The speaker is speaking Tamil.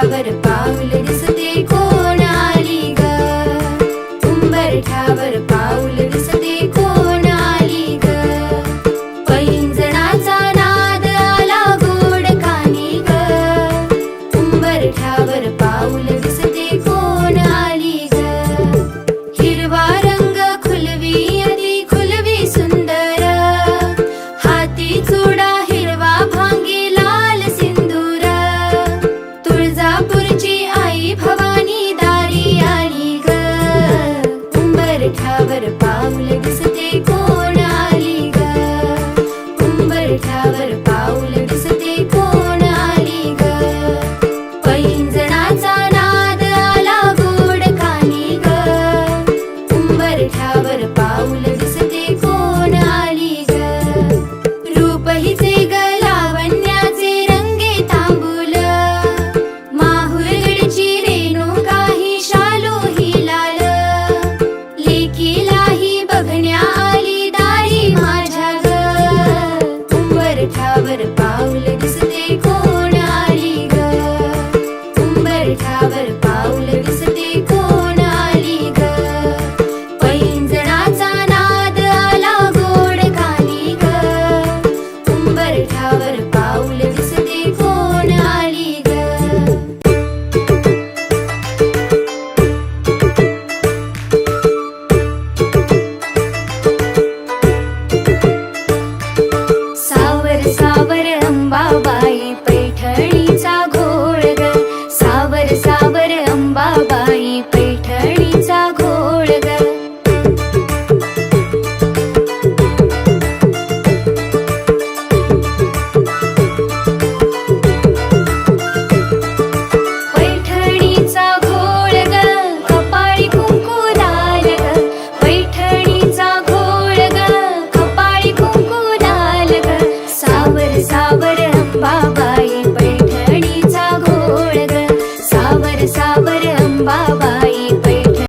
our பாவிலடி little bit about